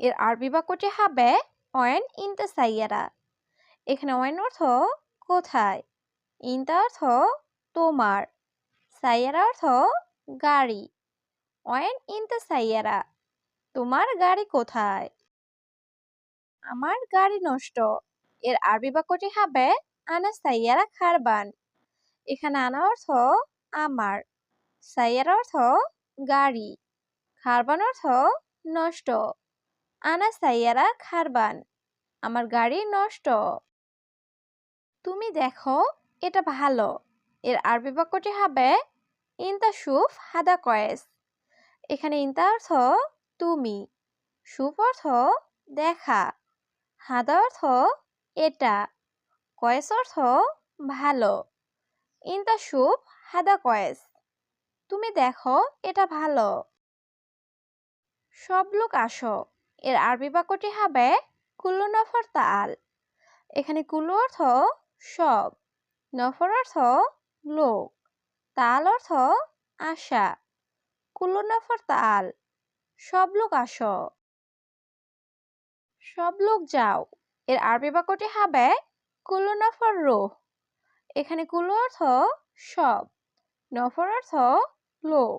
এর আরবি বাক্যটি হবে অয়েন ইনতা সাইয়ারা এখানে অয়েন অর্থ কোথায়? ইনতা অর্থ তোমার। সাইয়ারা অর্থ গাড়ি। অয়েন ইনতা সাইয়ারা তোমার গাড়ি কোথায়? আমার গাড়ি নষ্ট। এর আরবি বাক্যটি হবে আনা সাইয়ারা খারবান এখানে আনা অর্থ আমার। সাইয়ারা অর্থ গাড়ি। খারবান অর্থ নষ্ট। আনা সাইয়ারা খারবান, আমার গাড়ি নষ্ট। তুমি দেখো, এটা ভালো। এর আরবি বাক্যটি হবে ইনতা সুফ হাদা কয়েস। এখানে ইনতা অর্থ, তুমি। সুফ অর্থ, দেখা। হাদা অর্থ, এটা। কয়েস অর্থ, ভালো। ইনতা সুফ হাদা কয়েস, তুমি দেখো, এটা ভালো। সব লোক আসো। এর আরবি বাক্যটি হবে কুল্লু নফর তাল। এখানে কুল্লু অর্থ সব, নফর অর্থ লোক, তাল অর্থ আশা কুল্লু নফর তাল, সব লোক আসো। সব লোক যাও। এর আরবি বাক্যটি হবে কুল্লু নফর রোহ। এখানে কুল্লু অর্থ সব, নফর অর্থ লোক,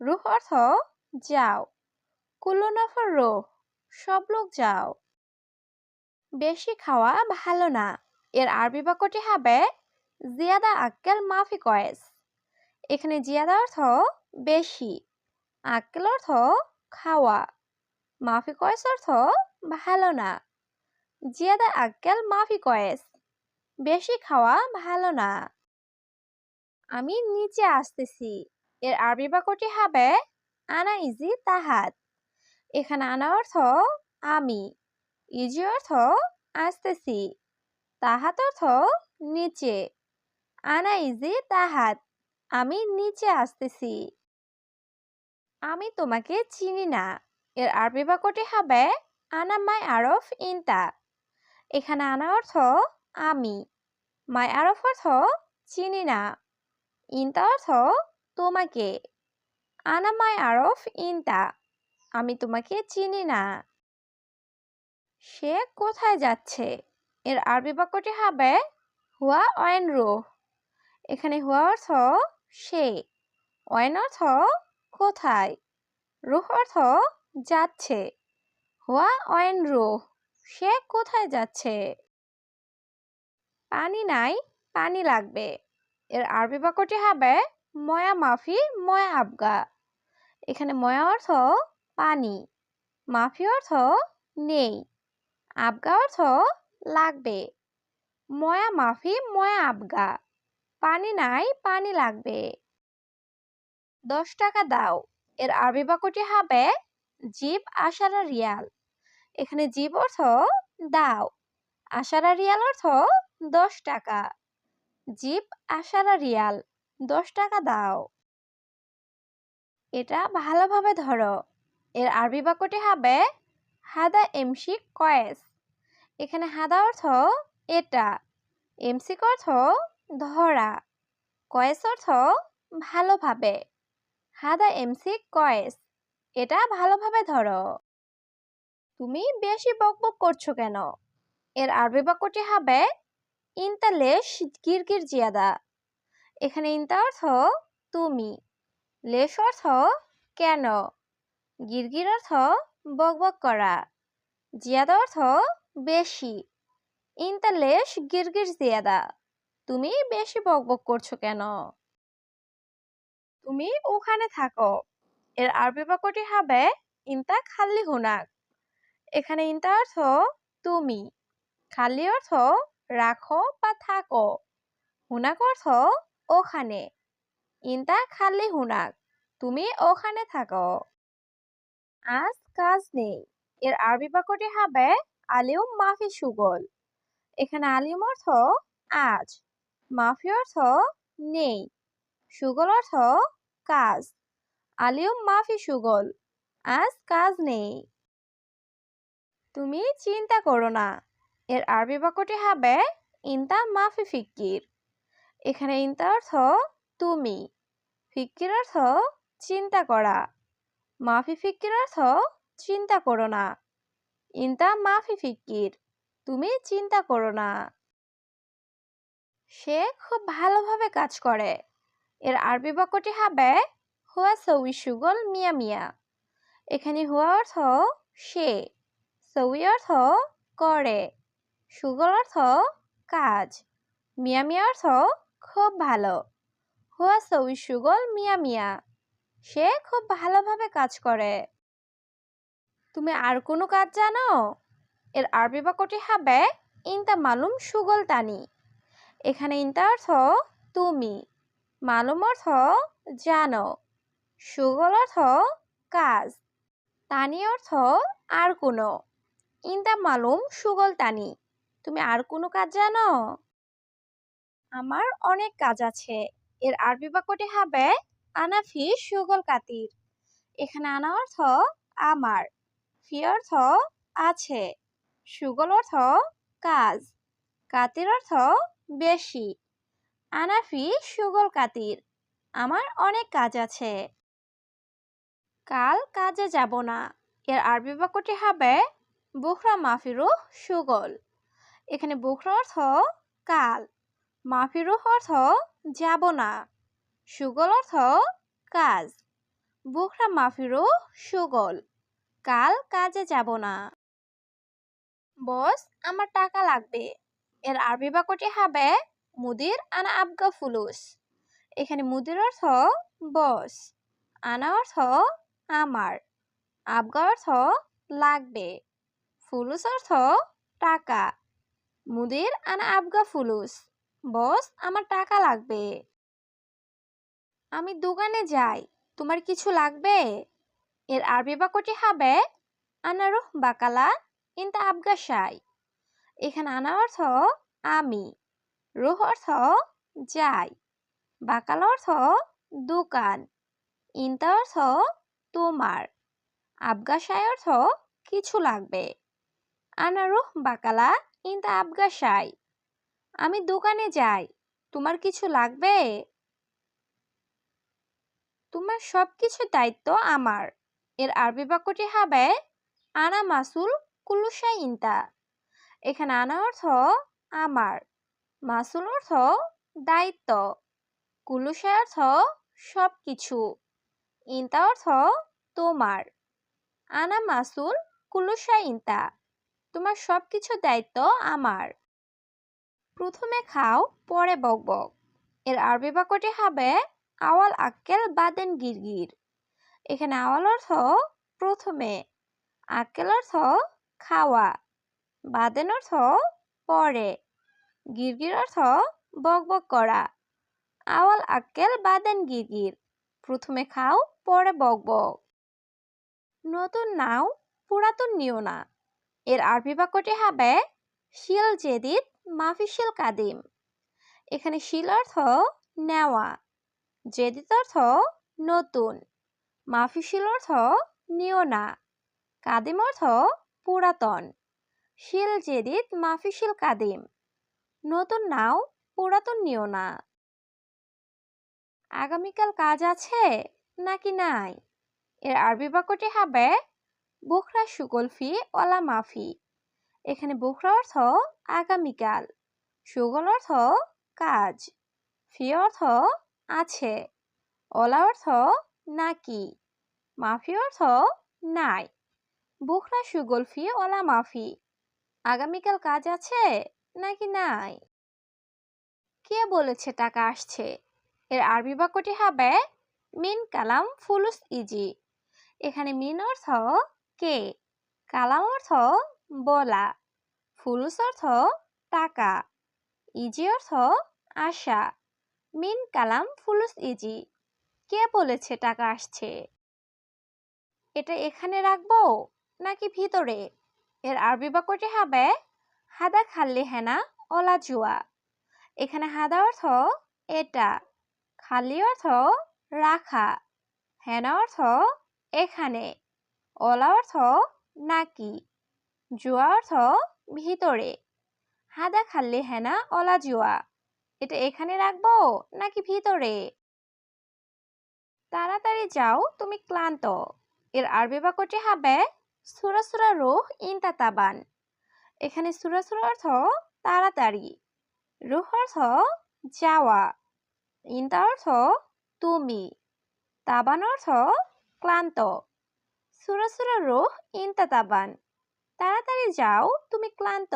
রুহ অর্থ যাও। কুল্লু নফর রোহ। সব লোক যাও। বেশি খাওয়া ভালো না। এর আরবি বাক্যটি হবে, জিয়াদা আক্কেল মাফি কয়েস। এখানে জিয়াদা অর্থ বেশি, আক্কেল অর্থ খাওয়া, মাফি কয়েস অর্থ ভালো না, জিয়াদা আক্কেল মাফি কয়েস। বেশি খাওয়া ভালো না। আমি নিচে আসতেছি। এর আরবি বাক্যটি হবে, আনা ইজি তাহাত। এখানে আনা অর্থ আমি, ইজি অর্থ আসতেছি, তাহাত অর্থ নিচে, আনা ইজি তাহাত, আমি নিচে আসতেছি। আমি তোমাকে চিনি না, এর আরবি বাক্যটি হবে আনা মাই আরফ ইনতা, এখানে আনা অর্থ আমি, মাই আরফ অর্থ চিনি না, ইনতা অর্থ তোমাকে, আনা মাই আরফ ইনতা। আমি তোমাকে চিনি না। সে কোথায় যাচ্ছে? এর আরবি বাক্যটি হবে হুয়া অয়েন রোহ এখানে হুয়া অর্থ সে, অয়েন অর্থ কোথায় রুহ অর্থ যাচ্ছে। হুয়া অয়েন রোহ সে কোথায় যাচ্ছে? পানি নাই, পানি লাগবে। এর আরবি বাক্যটি হবে ময়া মাফি, ময়া আবগা। এখানে ময়া অর্থ পানি। মাফি অর্থ নেই। আবগা অর্থ লাগবে। ময়া মাফি, ময়া আবগা। পানি নাই, পানি লাগবে। দশ টাকা দাও। এর আরবি বাক্যটি হবে জীব আশারা রিয়াল। এখানে জীব অর্থ দাও। আশারা রিয়াল অর্থ দশ টাকা। জীব আশারা রিয়াল, দশ টাকা দাও। এটা ভালোভাবে ধরো। এর আরবি বাক্যটি হবে হাদা এমসিক কয়েস। এখানে হাদা অর্থ এটা এমসিক অর্থ ধরা, কয়েস অর্থ ভালোভাবে। হাদা এমসিক কয়েস, এটা ভালোভাবে ধরো। তুমি বেশি বকবক করছ কেন? এর আরবি বাক্যটি হবে ইনতালেশ গিরগির জিয়াদা। এখানে ইনতা অর্থ তুমি, লেশ অর্থ কেন? গিরগির অর্থ বকবক করা। জিয়াদা অর্থ বেশি। ইনতালেশ গিরগির জিয়াদা। তুমি বেশি বকবক করছ কেন? তুমি ওখানে থাকো। এর আরবি বাক্যটি হবে ইনতা খাল্লি হুনাক। এখানে ইনতা অর্থ তুমি। খালি অর্থ রাখো বা থাকো। হুনাক অর্থ ওখানে। ইনতা খালি হুনাক। তুমি ওখানে থাকো। আজ কাজ নেই। এর আরবি বাক্যটি হবে আলিউম মাফি সুগল। এখানে আলিম অর্থ, আজ। মাফি অর্থ, নেই। সুগল অর্থ, কাজ। আলিউম মাফি সুগল, আজ কাজ নেই। তুমি চিন্তা করো না। এর আরবি বাক্যটি হবে, ইনতা মাফি ফিক্কির। এখানে ইনতা অর্থ, তুমি। ফিক্কির অর্থ, চিন্তা করা। মাফি ফিক্কির অর্থ চিন্তা করো না। ইনতা মাফি ফিক্কির তুমি চিন্তা করো না। সে খুব ভালোভাবে কাজ করে। এর আরবি বাক্যটি হবে, হুয়া সৌই সুগল মিয়া মিয়া। এখানে হুয়া অর্থ, সে। সৌই অর্থ, করে। সুগল অর্থ, কাজ। মিয়া মিয়া অর্থ, খুব ভালো। হুয়া সৌই সুগল মিয়া মিয়া। সে খুব ভালোভাবে কাজ করে। তুমি আর কোনো কাজ জানো? এর আরবি বাক্যটি হবে, ইনতা মালুম সুগল তানি। এখানে ইনতা অর্থ, তুমি। মালুম অর্থ, জানো। সুগল অর্থ, কাজ। তানি অর্থ, আর কোনো। ইনতা মালুম সুগল তানি। তুমি আর কোনো কাজ জানো? আমার অনেক কাজ আছে। এর আরবি বাক্যটি হবে আনাফি সুগল কাতির। এখানে আনা অর্থ আমার। ফি অর্থ আছে। সুগল অর্থ কাজ। কাতির অর্থ বেশি। আনাফি সুগল কাতির। আমার অনেক কাজ আছে। কাল কাজে যাব না। এর আরবি বাক্যটি হবে বুখরা মাফিরু সুগল। এখানে বুখরা অর্থ কাল। মাফিরু অর্থ যাব না। সুগল অর্থ কাজ। বুখরা মাফিরু সুগল। কাল কাজে যাব না। বস, আমার টাকা লাগবে। এর আরবি বাক্যটি হবে মুদির আনা আবগা ফুলুস। এখানে মুদির অর্থ বস, আনা অর্থ আমার, আবগা অর্থ লাগবে, ফুলুস অর্থ টাকা। মুদির আনা আবগা ফুলুস, বস, আমার টাকা লাগবে। আমি দোকানে যাই, তোমার কিছু লাগবে? এর আরবি বাক্যটি হবে, আনারুহ বাকালা ইনতা আবগা সাই এখানে আনা অর্থ, আমি। রুহ অর্থ, যাই। বাকাল অর্থ, দোকান। ইনতা অর্থ, তোমার। আবগাসাই অর্থ, কিছু লাগবে। আনারুহ বাকালা ইনতা আবগাসাই আমি দোকানে যাই, তোমার কিছু লাগবে? তোমার সব কিছু দায়িত্ব আমার। এর আরবি বাক্যটি হবে, আনা মাসুল কুলুসা ইন্তা এখানে আনা অর্থ আমার। মাসুল অর্থ দায়িত্ব। কুলুসা অর্থ সব কিছু ইনতা অর্থ তোমার। আনা মাসুল কুলুসা ইন্তা তোমার সব কিছু দায়িত্ব আমার। প্রথমে খাও, পরে বকবক। এর আরবি বাক্যটি হবে আওয়াল আক্কেল বাদেন গিরগির। এখানে আওয়াল অর্থ প্রথমে, আক্কেল অর্থ খাওয়া, বাদেন অর্থ পরে, গিরগির অর্থ বকবক করা। আওয়াল আক্কেল বাদেন গিরগির, প্রথমে খাও, পরে বকবক নতুন নাও, পুরাতন নিও না। এর আরবি বাক্যটি হবে, শিল জেদিদ মাফিশিল কাদিম। এখানে শিল অর্থ নেওয়া। জেদিদ অর্থ নতুন মাফিশিল অর্থ নিও না, কাদিম অর্থ পুরাতন, শিল জেদিদ মাফিশিল কাদিম, নতুন নাও পুরাতন নিও না। আগামীকাল কাজ আছে নাকি নাই? এর আরবি বাক্যটি হবে বুখরা সুগলফি ওলা মাফি। এখানে বুখরা অর্থ আগামীকাল, সুগল অর্থ কাজ, ফি অর্থ আছে। ওলা অর্থ নাকি? মাফি অর্থ নাই। বুখরা সুগলফি, ওলা মাফি। আগামীকাল কাজ আছে নাকি নাই? কে বলেছে টাকা আসছে? এর আরবি বাক্যটি হবে, মিন কালাম ফুলুস ইজি। এখানে মিন অর্থ কে? কালাম অর্থ বলা। ফুলুস অর্থ টাকা। ইজি অর্থ আশা। মিন কালাম ফুলুস ইজি। কে বলেছে টাকা আসছে? এটা এখানে রাখব নাকি ভিতরে? এর আরবি বাক্যটি হবে, হাদা খাল্লি হেনা অলা জুয়া। এখানে হাদা অর্থ এটা খালি অর্থ রাখা হেনা অর্থ এখানে ওলা অর্থ নাকি জুয়া অর্থ ভিতরে হাদা খাল্লি হেনা অলা জুয়া এটা এখানে রাখব নাকি ভিতরে? তাড়াতাড়ি যাও, তুমি ক্লান্ত। এর আরবি বাক্যটি হবে সুরা সুরা রুহ ইনতা তাবান এখানে সুরা সুরা অর্থ তাড়াতাড়ি। রুহ অর্থ যাওয়া। ইনতা অর্থ তুমি। তাবান অর্থ ক্লান্ত। সুরা সুরা রুহ ইনতা তাড়াতাড়ি যাও, তুমি ক্লান্ত।